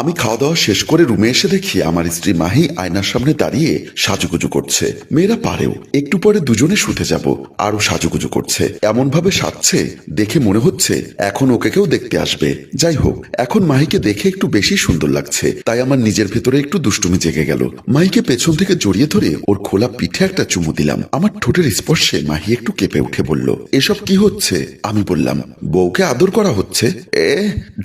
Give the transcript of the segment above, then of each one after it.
আমি খাওয়া দাওয়া শেষ করে রুমে এসে দেখি আমার স্ত্রী মাহি আয়নার সামনে দাঁড়িয়ে সাজুগুজু করছে। মেয়েরা পারেও, একটু পরে দুজনে শুতে যাব আরও সাজুগুজু করছে। এমন ভাবে সাজছে দেখে মনে হচ্ছে এখন ওকে কেউ দেখতে আসবে। যাই হোক, এখন মাহিকে দেখে একটু বেশি সুন্দর লাগছে, তাই আমার নিজের ভেতরে একটু দুষ্টুমি জেগে গেল। মাহিকে পেছন থেকে জড়িয়ে ধরে ওর খোলা পিঠে একটা চুমু দিলাম। আমার ঠোঁটের স্পর্শে মাহি একটু কেঁপে উঠে বলল, এসব কি হচ্ছে? আমি বললাম, বউকে আদর করা হচ্ছে? এ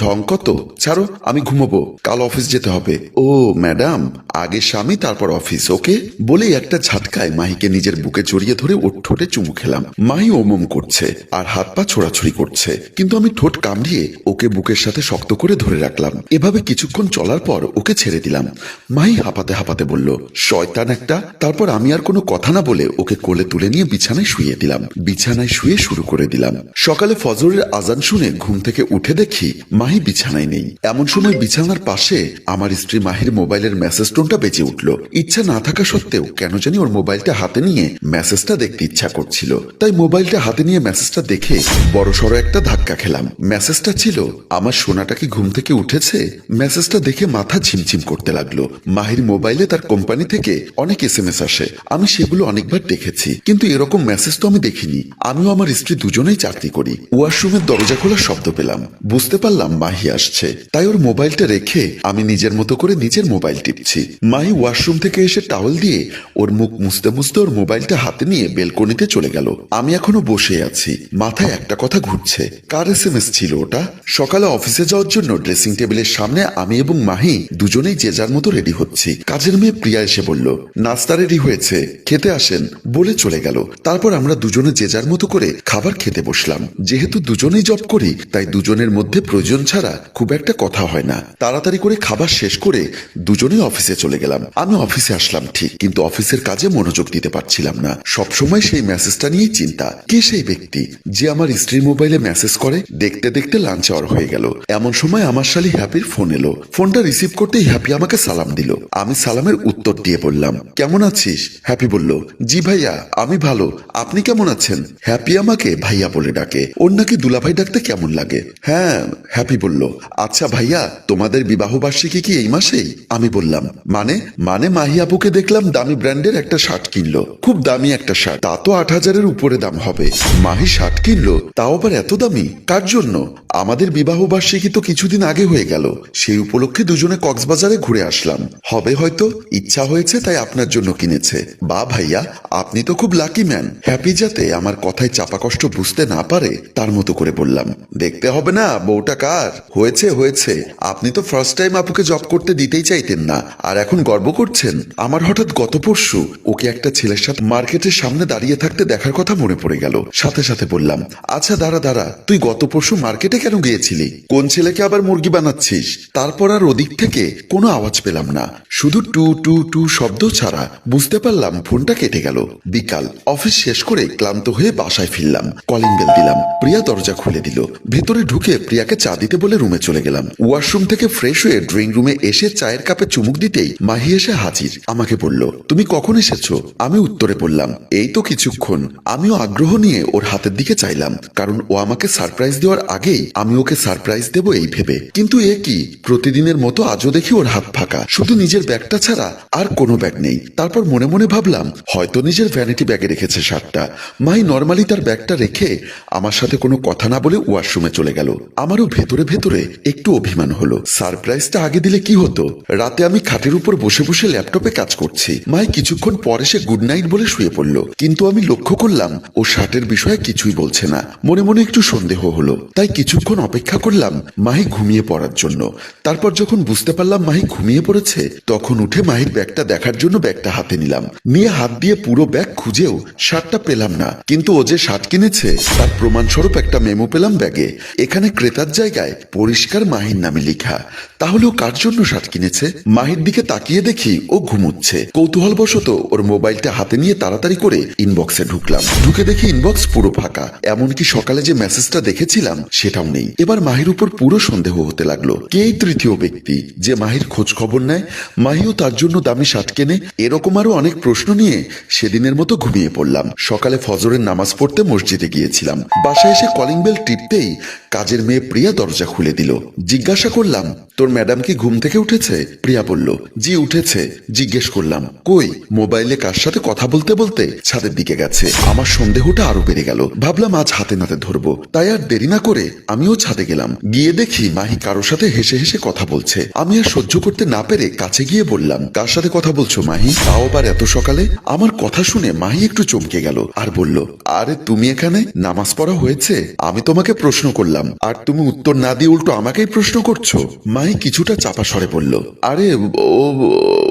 ঢং কত? ছাড়ো, আমি ঘুমাবো। কাল অফিস যেতে হবে। ও, ম্যাডাম, আগে স্বামী, তারপর অফিস, ওকে? বলেই একটা ঝাটকায় মাহিকে নিজের বুকে জড়িয়ে ধরে ওর ঠোঁটে চুমু খেলাম। মাহি ওমম করছে আর হাত পা ছোড়াছুড়ি করছে। কিন্তু আমি ঠোঁট কামড়িয়ে ওকে বুকের সাথে শক্ত করে ধরে রাখলাম। এভাবে কিছুক্ষণ চলার পর ওকে ছেড়ে দিলাম। মাহি হাঁপাতে হাঁপাতে বলল, শয়তান একটা। তারপর আমি আর কোনো কথা না বলে ওকে কোলে তুলে নিয়ে বিছানায় শুয়ে দিলাম। বিছানায় শুয়ে শুরু করে দিলাম। সকালে ফজরের আজান শুনে ঘুম থেকে উঠে দেখি মাহি বিছানায় নেই। এমন সময় বিছানার পাশে আমার স্ত্রী মাহির মোবাইলের মেসেজ টোনটা বেঁচে উঠল। ইচ্ছা না থাকা সত্ত্বেও কেন জানি ওর মোবাইলটা হাতে নিয়ে মেসেজটা দেখতে ইচ্ছা করছিল। তাই মোবাইলটা হাতে নিয়ে মেসেজটা দেখে বড় সড়ো একটা ধাক্কা খেলাম। মেসেজটা ছিল, আমার সোনাটা কি ঘুম থেকে উঠেছে? মেসেজটা দেখে মাথা ঝিমঝিম করতে লাগল। মাহির মোবাইলে তার কোম্পানি থেকে অনেক এস এম এস আসে। আমি সেগুলো অনেকবার দেখেছি, কিন্তু এরকম মেসেজ তো আমি দেখিনি। আমিও আমার স্ত্রী দুজনেই চাকরি করি। ওয়াশরুমের দরজা খোলার শব্দ পেলাম। বুঝতে পারলাম মাহি আসছে। তাই ওর মোবাইলটা রেখে আমি নিজের মতো করে নিজের মোবাইল টিপছি। মাহি ওয়াশরুম থেকে এসে টাওয়েল দিয়ে ওর মুখ মুছতে মুছতে ওর মোবাইলটা হাতে নিয়ে বেলকনিতে চলে গেল। আমি এখনও বসে আছি। মাথায় একটা কথা ঘুরছে। কার এস এম এস ছিল ওটা? সকালে অফিসে যাওয়ার জন্য ড্রেসিং টেবিলের সামনে আমি এবং মাহি দুজনেই যে যার মতো রেডি হচ্ছি। কাজের মেয়ে প্রিয়া এসে বলল, নাস্তা রেডি হয়েছে। খেতে আসেন। বলে চলে গেল। তারপর আমরা দুজনে যে যার মতো করে খাবার খেতে বসলাম। যেহেতু দুজনেই জব করি, তাই দুজনের মধ্যে প্রয়োজন ছাড়া খুব একটা কথা হয় না। তাড়াতাড়ি করে খাবার শেষ করে দুজনেই অফিসে চলে গেলাম। আমি অফিসে আসলাম ঠিক, কিন্তু অফিসের কাজে মনোযোগ দিতে পারছিলাম না। সবসময় সেই মেসেজটা নিয়েই চিন্তা, কে সেই ব্যক্তি যে আমার স্ত্রীর মোবাইলে মেসেজ করে? দেখতে দেখতে লাঞ্চ আওয়ার হয়ে গেল। এমন সময় আমার শালি হ্যাপির ফোন এলো। ফোনটা রিসিভ করতেই হ্যাপি আমাকে সালাম দিল। আমি সালামের উত্তর দিয়ে বললাম, কেমন আছিস? হ্যাপি বলল, জি ভাইয়া, আমি ভালো। আপনি কেমন আছেন? হ্যাপি আমাকে ভাইয়া বলে ডাকে, ওর নাকি দুলাভাই ডাকতে কেমন লাগে? হ্যাঁ হ্যাপি বলল আচ্ছা ভাইয়া, তোমাদের বিবাহ বার্ষিকী কি এই মাসেই? আমি বললাম মানে মানে মাহি আপুকে দেখলাম দামি ব্র্যান্ডের একটা শার্ট কিনলো। খুব দামি একটা শার্ট। তা তো আট হাজারের উপরে দাম হবে। মাহি শার্ট কিনলো, তাও আবার এত দামি? কার জন্য? আমাদের বিবাহ বার্ষিকী তো কিছুদিন আগে হয়ে গেল। সেই উপলক্ষে দুজনে কক্সবাজারে ঘুরে আসলাম। হবে হয়তো? ইচ্ছা হয়েছে তাই আপনার জন্য কিনেছে। বা ভাইয়া, আপনি তো খুব লাকি ম্যান। হ্যাপি যাতে আমার কথায় চাপা কষ্ট বুঝতে না পারে, তার মতো করে বললাম। দেখতে হবে না, বউটা কার? হয়েছে হয়েছে। আপনি তো ফার্স্ট টাইম আপুকে জব করতে দিতেই চাইতেন না। আর এখন গর্ব করছেন। আমার হঠাৎ গত পরশু ওকে একটা ছেলের সাথে মার্কেটের সামনে দাঁড়িয়ে থাকতে দেখার কথা মনে পড়ে গেল। সাথে সাথে বললাম আচ্ছা দাঁড়া দাঁড়া, তুই গত পরশু মার্কেটে কেন গিয়েছিলি? কোন ছেলেকে আবার মুরগি বানাচ্ছিস? তারপর আর ওদিক থেকে কোনো আওয়াজ পেলাম না। শুধু টু টু টু শব্দ ছাড়া বুঝতে পারলাম ফোনটা কেটে গেল। বিকাল, অফিস শেষ করে ক্লান্ত হয়ে বাসায় ফিরলাম। কলিং বেল দিলাম। প্রিয়া দরজা খুলে দিল। ভেতরে ঢুকে প্রিয়াকে চা দিতে বলে রুমে চলে গেলাম। ওয়াশরুম থেকে ফ্রেশ হয়ে ড্রয়িং রুমে এসে চায়ের কাপে চুমুক দিতেই মাহি এসে হাজির। আমাকে বলল, তুমি কখন এসেছ? আমি উত্তরে বললাম, এই তো কিছুক্ষণ। আমিও আগ্রহ নিয়ে ওর হাতের দিকে চাইলাম, কারণ ও আমাকে সারপ্রাইজ দেওয়ার আগেই আমি ওকে সারপ্রাইজ দেব এই ভেবে। কিন্তু এ কি? প্রতিদিনের মতো আজও দেখি ওর হাত ফাঁকা। শুধু নিজের ব্যাগটা ছাড়া আর কোনো ব্যাগ নেই। তারপর মনে মনে ভাবলাম, হয়তো নিজের ভ্যানিটি ব্যাগে রেখেছে শার্টটা। মাই নর্মালি তার ব্যাগটা রেখে আমার সাথে কোনো কথা না বলে ওয়াশরুমে চলে গেল। আমারও ভেতরে ভেতরে একটু অভিমান হলো। সারপ্রাইজটা আগে দিলে কি হতো? রাতে আমি খাটের উপর বসে বসে ল্যাপটপে কাজ করছি। মাই কিছুক্ষণ পরে সে গুড নাইট বলে শুয়ে পড়ল। কিন্তু আমি লক্ষ্য করলাম, ও শার্টের বিষয়ে কিছুই বলছে না। মনে মনে একটু সন্দেহ হলো। তাই কিছুক্ষণ অপেক্ষা করলাম মাহি ঘুমিয়ে পড়ার জন্য। তারপর যখন বুঝতে পারলাম মাহি ঘুমিয়ে পড়েছে, তখন উঠে মাহির ব্যাগটা দেখার জন্য ব্যাগটা হাতে নিলাম। নিয়ে হাত দিয়ে পুরো ব্যাগ খুঁজেও শার্টটা পেলাম না। কিন্তু ও যে শার্ট কিনেছে, তার প্রমাণস্বরূপ একটা মেমো পেলাম ব্যাগে। এখানে ক্রেতার জায়গায় পরিষ্কার মাহির নামে লেখা। তাহলে ও কার জন্য শার্ট কিনেছে? মাহির দিকে তাকিয়ে দেখি ও ঘুমুচ্ছে। কৌতূহলবশত ওর মোবাইলটা হাতে নিয়ে তাড়াতাড়ি করে ইনবক্সে ঢুকলাম। ঢুকে দেখি ইনবক্স পুরো ফাঁকা। এমনকি সকালে যে মেসেজটা দেখেছিলাম, সেটাও নেই। এবার মাহির উপর পুরো সন্দেহ হতে লাগল। কে তৃতীয় ব্যক্তি যে মাহির খোঁজ খবর নেয়? মাহিও তার জন্য দামি শার্ট কেনে? এরকম আরও অনেক প্রশ্ন নিয়ে সেদিনের মতো ঘুমিয়ে পড়লাম। সকালে ফজরের নামাজ পড়তে মসজিদে গিয়েছিলাম। বাসায় এসে কলিং বেল টিপতেই কাজের মেয়ে প্রিয়া দরজা খুলে দিল। জিজ্ঞাসা করলাম, তোর ম্যাডাম কি ঘুম থেকে উঠেছে? প্রিয়া বলল, জি, উঠেছে। জিজ্ঞেস করলাম, কই? মোবাইলে কার সাথে কথা বলতে বলতে ছাদের দিকে গেছে। আমার সন্দেহটা আরও বেড়ে গেল। ভাবলাম আজ হাতে নাতে ধরবো। তাই আর দেরি না করে আমিও ছাদে গেলাম। গিয়ে দেখি মাহি কারোর সাথে হেসে হেসে কথা বলছে। আমি আর সহ্য করতে না পেরে কাছে গিয়ে বললাম, কার সাথে কথা বলছো মাহি? তাও আবার এত সকালে? আমার কথা শুনে মাহি একটু চমকে গেল আর বলল, আরে তুমি এখানে? নামাজ পড়া হয়েছে? আমি তোমাকে প্রশ্ন করলাম। আর তুমি উত্তর না দিয়ে উল্টো আমাকেই প্রশ্ন করছ? মাহি কিছুটা চাপা স্বরে বলল, আরে, ও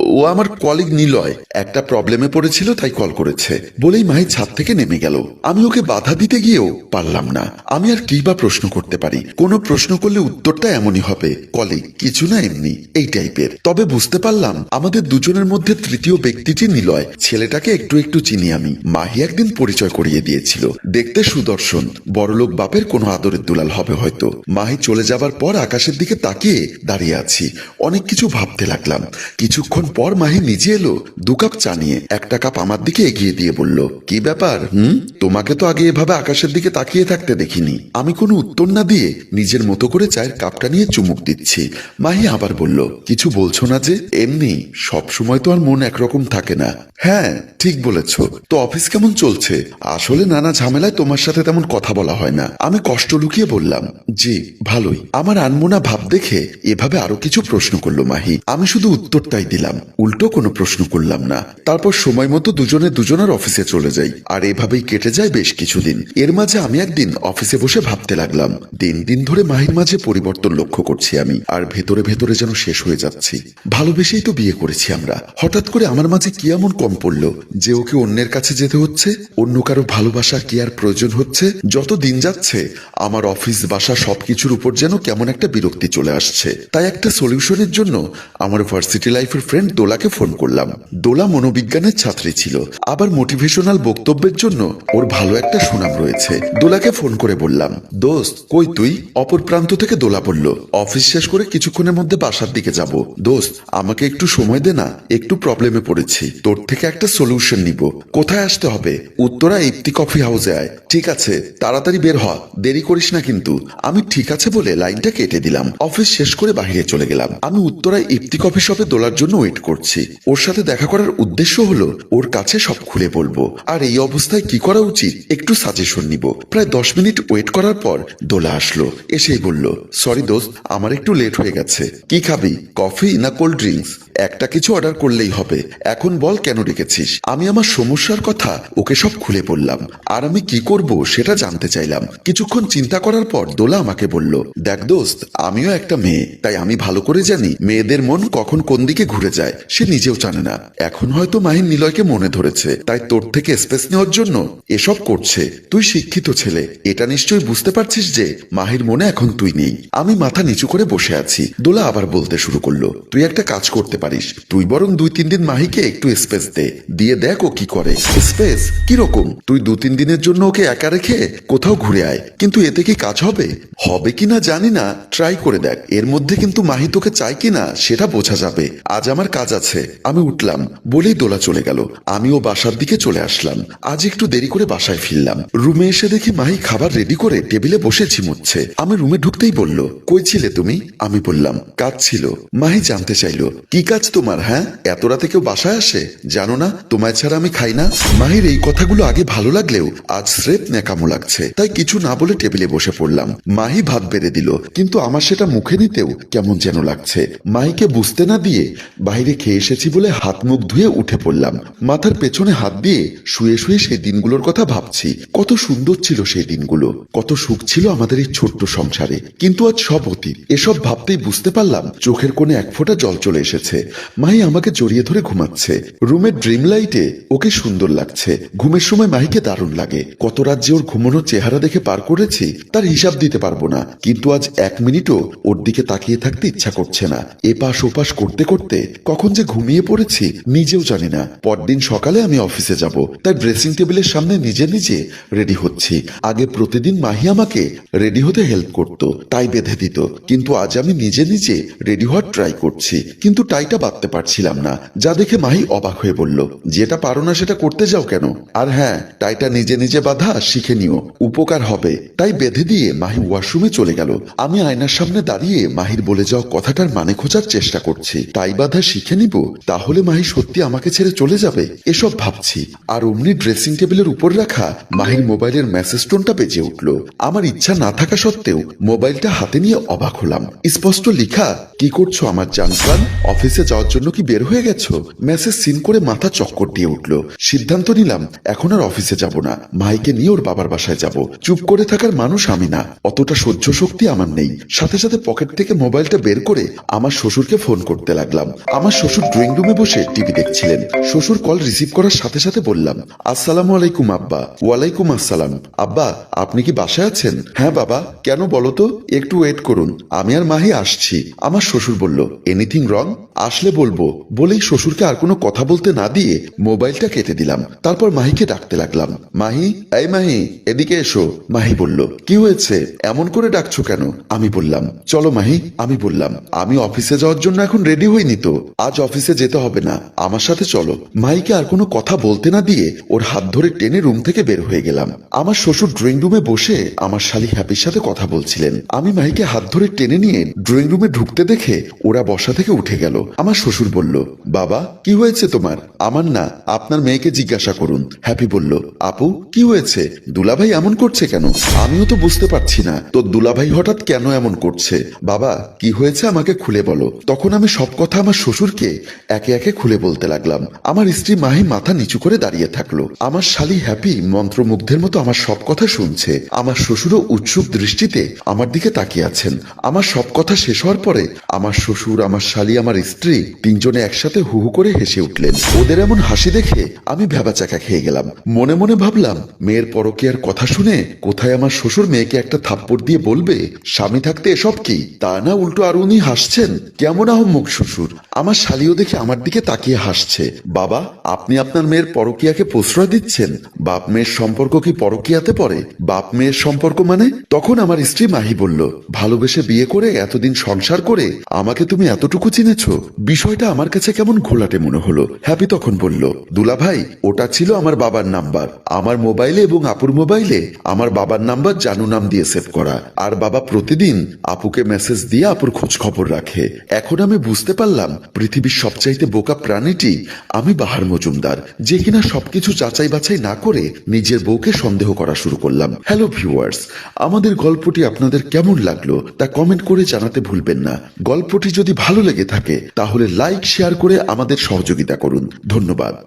ও আমার কলিগ নিলয়। একটা প্রবলেমে পড়েছিল, তাই কল করেছে। বলেই মাহি ছাদ থেকে নেমে গেল। আমি ওকে বাধা দিতে গিয়েও পারলাম না। আমি আর কি বা প্রশ্ন করতে পারি? কোনো প্রশ্ন করলে উত্তরটা এমনই হবে। কলিগ কিছু না এমনি, এই টাইপের। তবে বুঝতে পারলাম, আমাদের দুজনের মধ্যে তৃতীয় ব্যক্তিটি নিলয়। ছেলেটাকে একটু একটু চিনি আমি। মাহি একদিন পরিচয় করিয়ে দিয়েছিল। দেখতে সুদর্শন। বড়লোক বাপের কোনো আদরের দুলাল হবে হয়তো। মাহি চলে যাবার পর আকাশের দিকে তাকিয়ে দাঁড়িয়ে আছি। অনেক কিছু ভাবতে লাগলাম। কিছুক্ষণ পর মাহি নিজে এলো, দু কাপ চা নিয়ে। একটা কাপ আমার দিকে এগিয়ে দিয়ে বলল, কি ব্যাপার, হুম? তোমাকে তো আগে এভাবে আকাশের দিকে তাকিয়ে থাকতে দেখিনি। আমি কোনো উত্তর না দিয়ে নিজের মতো করে চায়ের কাপটা নিয়ে চুমুক দিচ্ছি। মাহি আবার বলল, কিছু বলছো না যে, এমনি সব সময় তো আর মন একরকম থাকে না। হ্যাঁ ঠিক বলেছ। তো অফিস কেমন চলছে? আসলে নানা ঝামেলায় তোমার সাথে তেমন কথা বলা হয় না। আমি কষ্ট লুকিয়ে বললাম, জি, ভালোই। আমার আনমোনা ভাব দেখে এভাবে আরও কিছু প্রশ্ন করল মাহি। আমি শুধু উত্তরটাই দিলাম। উল্টো কোনো প্রশ্ন করলাম না। তারপর সময় মতো দুজনে দুজনের অফিসে চলে যাই। আর এভাবেই কেটে যায় বেশ কিছুদিন। এর মাঝে আমি একদিন অফিসে বসে ভাবতে লাগলাম, দিন দিন ধরে মাহির মাঝে পরিবর্তন লক্ষ্য করছি আমি, আর ভেতরে ভেতরে যেন শেষ হয়ে যাচ্ছি। ভালোবেসেই তো বিয়ে করেছি আমরা। হঠাৎ করে আমার মাঝে কি এমন কম পড়ল যে ওকে অন্যের কাছে যেতে হচ্ছে? অন্য কারও ভালোবাসা কি আর প্রয়োজন হচ্ছে? যত দিন যাচ্ছে, আমার অফিস বাসা সবকিছুর উপর যেন কেমন একটা বিরক্তি চলে আসছে। তাই একটা সলিউশনের জন্য আমার ভার্সিটি লাইফের ফ্রেন্ড দোলাকে ফোন করলাম। দোলা মনোবিজ্ঞানের ছাত্রী ছিল, আবার মোটিভেশনাল বক্তব্যের জন্য ওর ভালো একটা সুনাম রয়েছে। দোলাকে ফোন করে বললাম, দোস্ত, কই তুই? অপর প্রান্ত থেকে দোলা বলল, অফিস শেষ করে কিছুক্ষণের মধ্যে বাসার দিকে যাব। দোস্ত, আমাকে একটু সময় দে না, একটু প্রবলেমে পড়েছি। তোর থেকে একটা সলিউশন নিব। কোথায় আসতে হবে? উত্তরা ইফতি কফি হাউসে আয়। ঠিক আছে, তাড়াতাড়ি বের হ, দেরি করিস না কিন্তু। আমি ঠিক আছে বলে লাইনটা কেটে দিলাম। অফিস শেষ করে বাইরে চলে গেলাম। আমি উত্তরায় ইফতি কফি শপে দোলার জন্য ওয়েট করছি। ওর সাথে দেখা করার উদ্দেশ্য হলো, ওর কাছে সব খুলে বলব। আর এই অবস্থায় কি করা উচিত, একটু সাজেশন নিব। প্রায় দশ মিনিট ওয়েট করার পর দোলা আসলো, এসেই বলল সরি দোস্ত, আমার একটু লেট হয়ে গেছে। কি খাবি কফি না কোল্ড ড্রিঙ্কস একটা কিছু অর্ডার করলেই হবে। এখন বল কেন ডেকেছিস? আমি আমার সমস্যার কথা ওকে সব খুলে বললাম। আর আমি কি করব সেটা জানতে চাইলাম। কিছুক্ষণ চিন্তা করার পর দোলা আমাকে বলল, দেখ দোস্ত, আমিও একটা মেয়ে। তাই আমি ভালো করে জানি মেয়েদের মন কখন কোন দিকে ঘুরে যায়। সে নিজেও জানে না। এখন হয়তো মাহিন নিলয়কে মনে ধরেছে। তাই তোর থেকে স্পেস নেওয়ার জন্য এসব করছে। তুই শিক্ষিত ছেলে। এটা নিশ্চয়ই বুঝতে পারছিস যে মাহির মনে এখন তুই নেই। আমি মাথা নিচু করে বসে আছি। দোলা আবার বলতে শুরু করল, তুই একটা কাজ করতে পারিস। তুই বরং দুই তিন দিন মাহিকে একটু স্পেস দে। দিয়ে দেখ ও কি করে। স্পেস কীরকম তুই দু তিন দিনের জন্য ওকে একা রেখে কোথাও ঘুরে আয়। কিন্তু এতে কি কাজ হবে? হবে কিনা জানি না। ট্রাই করে দেখ। এর মধ্যে কিন্তু মাহি তোকে চাই কিনা সেটা বোঝা যাবে। আজ আমার কাজ আছে। আমি উঠলাম। বলেই দোলা চলে গেল। আমিও বাসার দিকে চলে আসলাম। আজ একটু দেরি করে বাসায় ফিরলাম। রুমে এসে দেখি মাহি খাবার রেডি করে টেবিলে বসে ঝিমুচ্ছে। আমি রুমে ঢুকতেই বলল, কই ছিলে তুমি? আমি বললাম, কাজ ছিল। মাহি জানতে চাইলো, কি কাজ তোমার হ্যাঁ? এত রাতে কেউ বাসায় আসে? জানো না, তোমায় ছাড়া আমি খাই না। মাহির এই কথাগুলো আগে ভালো লাগলেও আজ স্রেফ ন্যাকামো লাগছে। তাই কিছু না বলে টেবিলে বসে পড়লাম। মাহি ভাত বেড়ে দিল, কিন্তু আমার সেটা মুখে নিতেও কেমন যেন লাগছে। মাহিকে বুঝতে না দিয়ে বাইরে খেয়ে এসেছি বলে হাত মুখ ধুয়ে উঠে পড়লাম। মাথার পেছনে হাত দিয়ে শুয়ে শুয়ে সেই দিনগুলোর কথা ভাবছি। কত সুন্দর ছিল সেই দিনগুলো। কত সুখ ছিল আমাদের এই ছোট্ট সংসারে। কিন্তু আজ সব অতীত। এসব ভাবতেই বুঝতে পারলাম চোখের কোণে এক ফোঁটা জল চলে এসেছে। মাহি আমাকে জড়িয়ে ধরে ঘুমাচ্ছে। রুমের ড্রিম লাইটে ওকে সুন্দর লাগছে। ঘুমের সময় মাহিকে দারুণ লাগে। কত রাত যে ওর ঘুমানোর চেহারা দেখে পার করেছি, তার হিসাব দিতে পারব না। কিন্তু আজ এক মিনিটও ওর দিকে তাকিয়ে থাকতে ইচ্ছা করছে না। এপাশ ওপাশ করতে করতে কখন যে ঘুমিয়ে পড়েছি নিজেও জানি না। পরদিন সকালে আমি অফিসে যাব। তাই ড্রেসিং টেবিলের সামনে নিজে নিজে রেডি হচ্ছি। আগে প্রতিদিন মাহি আমাকে রেডি হতে হেল্প করত, তাই বেঁধে দিত। কিন্তু আজ আমি নিজে নিজে রেডি হওয়ার ট্রাই করছি। কিন্তু টাইট টাইটা বাঁধতে পারছিলাম না। যা দেখে মাহি অবাক হয়ে বলল, যেটা পারো না সেটা করতে যাও কেন? আর হ্যাঁ টাইটা নিজে নিজে বাঁধা শিখে নিও, উপকার হবে। তাই বেঁধে দিয়ে মাহি ওয়াশরুমে চলে গেল। আমি আয়নার সামনে দাঁড়িয়ে মাহির বলে যাওয়া কথাটার মানে খোঁজার চেষ্টা করছি। টাই বাঁধা শিখে নিব, তাহলে মাহি সত্যি আমাকে ছেড়ে চলে যাবে? এসব ভাবছি। আর অমনি ড্রেসিং টেবিলের উপর রাখা মাহির মোবাইলের মেসেজ টোনটা বেজে উঠল। আমার ইচ্ছা না থাকা সত্ত্বেও মোবাইলটা হাতে নিয়ে অবাক হলাম। স্পষ্ট লেখা, কি করছ আমার জানপ্রাণ অফিসে যাওয়ার জন্য কি বের হয়ে গেছো? মেসেজ সিন করে মাথা চক্কর দিয়ে উঠল। সিদ্ধান্ত নিলাম, এখন আর অফিসে যাব না। মাইকে নিয়ে ওর বাবার বাসায় যাব। চুপ করে থাকার মানুষ আমি না। অতটা সহ্য শক্তি আমার নেই। সাথে সাথে পকেট থেকে মোবাইলটা বের করে আমার শ্বশুরকে ফোন করতে লাগলাম। আমার শ্বশুর ড্রয়িং রুমে বসে টিভি দেখছিলেন। শ্বশুর কল রিসিভ করার সাথে সাথে বললাম, আসসালামু আলাইকুম আব্বা। ওয়ালাইকুম আসসালাম। আব্বা, আপনি কি বাসায় আছেন? হ্যাঁ বাবা। কেন বলো তো? একটু ওয়েট করুন। আমি আর মাহি আসছি। আমার শ্বশুর বলল এনিথিং রং আসলে বলব, বলেই শ্বশুরকে আর কোনো কথা বলতে না দিয়ে মোবাইলটা কেটে দিলাম। তারপর মাহিকে ডাকতে লাগলাম। মাহি, এই মাহি, এদিকে এসো। মাহি বলল, কি হয়েছে? এমন করে ডাকছো কেন? আমি বললাম, চলো মাহি, আমি বললাম, আমি অফিসে যাওয়ার জন্য এখন রেডি হইনি তো। আজ অফিসে যেতে হবে না। আমার সাথে চলো। মাহিকে আর কোনো কথা বলতে না দিয়ে ওর হাত ধরে টেনে রুম থেকে বের হয়ে গেলাম। আমার শ্বশুর ড্রয়িং রুমে বসে আমার শালি হ্যাপির সাথে কথা বলছিলেন। আমি মাহিকে হাত ধরে টেনে নিয়ে ড্রয়িং রুমে ঢুকতে দেখে ওরা বসা থেকে উঠে গেল। আমার শ্বশুর বলল, বাবা, কি হয়েছে তোমার? আমার না, আপনার মেয়েকে জিজ্ঞাসা করুন। হ্যাপি বলল, আপু, কি হয়েছে? দুলাভাই এমন করছে কেন? আমিও তো বুঝতে পারছি না, তো দুলাভাই হঠাৎ কেন এমন করছে? বাবা, কি হয়েছে আমাকে খুলে বলো। তখন আমি সব কথা আমার শ্বশুরকে একে একে খুলে বলতে লাগলাম। আমার স্ত্রী মাহি মাথা নিচু করে দাঁড়িয়ে থাকল। আমার শালি হ্যাপি মন্ত্রমুগ্ধের মতো আমার সব কথা শুনছে। আমার শ্বশুরও উৎসুক দৃষ্টিতে আমার দিকে তাকিয়ে আছেন। আমার সব কথা শেষ হওয়ার পরে আমার শ্বশুর, আমার শালি, আমার স্ত্রী তিনজনে একসাথে হু হু করে হেসে উঠলেন। ওদের এমন হাসি দেখে আমি ভেবাচাকা খেয়ে গেলাম। মনে মনে ভাবলাম, মেয়ের পরকীয়ার কথা শুনে কোথায় আমার শ্বশুর মেয়েকে একটা থাপ্পড় দিয়ে বলবে, স্বামী থাকতে এসব কি? তা না, উল্টো আর উনি হাসছেন, কেমন আহম্মক শ্বশুর? আমার শালিও দেখে আমার দিকে তাকিয়ে হাসছে। বাবা, আপনি আপনার মেয়ের পরকীয়াকে প্রশ্রয় দিচ্ছেন? বাপ মেয়ের সম্পর্ক কি পরকীয়াতে পড়ে? বাপ মেয়ের সম্পর্ক মানে? তখন আমার স্ত্রী মাহি বলল, ভালোবেসে বিয়ে করে এতদিন সংসার করে আমাকে তুমি এতটুকু চিনেছ? বিষয়টা আমার কাছে কেমন ঘোলাটে মনে হলো। হ্যাপি তখন বলল, দুলা ভাই, ওটা ছিল আমার বাবার নাম্বার। আমার মোবাইলে এবং আপুর মোবাইলে আমার বাবার নাম্বার জানু নাম দিয়ে সেভ করা। আর বাবা প্রতিদিন আপুকে মেসেজ দিয়ে আপুর খোঁজ খবর রাখে। এখন আমি বুঝতে পারলাম, পৃথিবীর সবচাইতে বোকা প্রাণীটি আমি বাহার মজুমদার, যে কিনা সবকিছু যাচাই বাছাই না করে নিজের বউকে সন্দেহ করা শুরু করলাম। হ্যালো ভিউয়ার্স, আমাদের গল্পটি আপনাদের কেমন লাগল তা কমেন্ট করে জানাতে ভুলবেন না। গল্পটি যদি ভালো লেগে থাকে তাহলে লাইক শেয়ার করে আমাদের সহযোগিতা করুন। ধন্যবাদ।